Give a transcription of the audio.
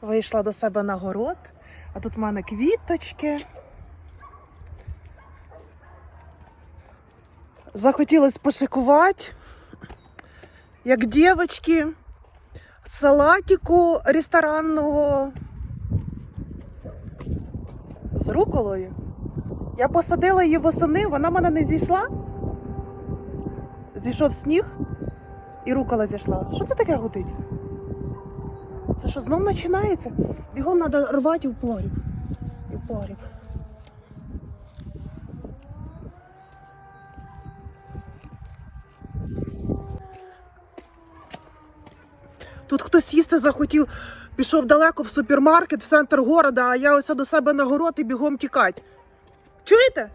Вийшла до себе на город, а тут в мене квіточки. Захотілося пошикувати, як дівчатки, салатику ресторанного з руколою. Я посадила її восени, вона мене не зійшла. Зійшов сніг і рукола зійшла. Що це таке гудить? Це що знов починається? Бігом треба рвати в погріб. Тут хтось їсти захотів, пішов далеко в супермаркет, в центр города, а я ось до себе на город і бігом тікать. Чуєте?